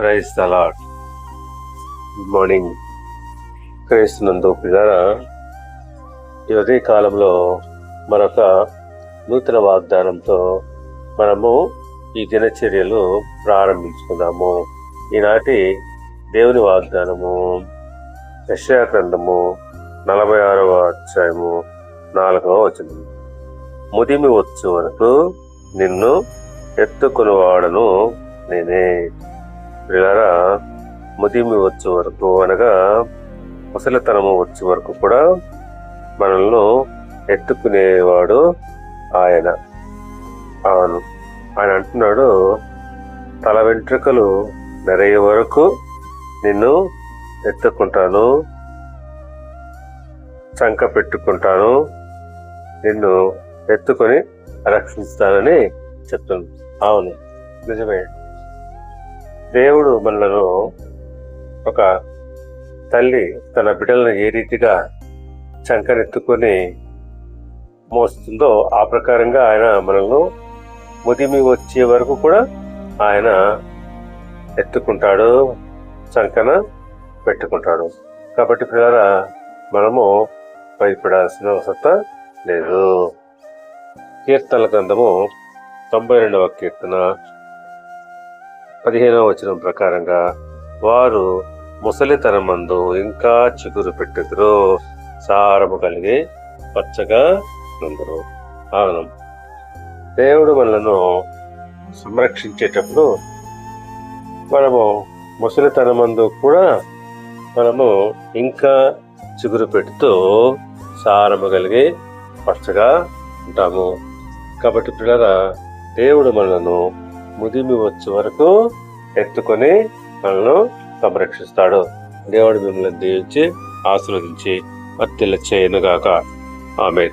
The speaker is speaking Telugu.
Praise the Lord good morning. క్రైస్తునందు పిల్లరా ఈ ఉదయ కాలంలో మరొక నూతన వాగ్దానంతో మనము ఈ దినచర్యలు ప్రారంభించుకుందాము. ఈనాటి దేవుని వాగ్దానము యెషయా నలభై ఆరవ అధ్యాయము నాలుగవ వచనం. ముదిమి వచ్చు వరకు నిన్ను ఎత్తుకునివాడను నేనే. పిల్లరా ముదిమి వచ్చే వరకు అనగా ముసలితనము వచ్చే వరకు కూడా మనల్ని ఎత్తుకునేవాడు ఆయన. అవును. ఆయన అంటున్నాడు తల వెంట్రుకలు నెరయ్యే వరకు నిన్ను ఎత్తుకుంటాను చంక పెట్టుకుంటాను నిన్ను ఎత్తుకొని రక్షిస్తానని చెప్తున్నాను అవును. నిజమే. దేవుడు మనలను ఒక తల్లి తన బిడ్డలను ఏ రీతిగా చంకనెత్తుకొని మోస్తుందో ఆ ప్రకారంగా ఆయన మనల్ని ముదిమి వచ్చే వరకు కూడా ఆయన ఎత్తుకుంటాడు చంకన పెట్టుకుంటాడు. కాబట్టి పిల్లల మనము భయపడాల్సిన అవసరం లేదు. కీర్తనల గ్రంథము తొంభై రెండవ కీర్తన. పదిహేనవ వచనం ప్రకారంగా వారు ముసలితనమందు ఇంకా చిగురు పెట్టుదురు సారము కలిగి పచ్చగా నుందరు. అవును దేవుడు మనలను సంరక్షించేటప్పుడు మనము ముసలితనమందు కూడా మనము ఇంకా చిగురు పెడుతూ సారము కలిగి పచ్చగా ఉంటాము. కాబట్టి పిల్లల దేవుడు మనలను ముదిమి వచ్చే వరకు ఎత్తుకొని మనల్ని సంరక్షిస్తాడు. దేవుడు మిమ్మల్ని దీవించి ఆశీర్వదించి వర్తిల్ల చేయనుగాక ఆమె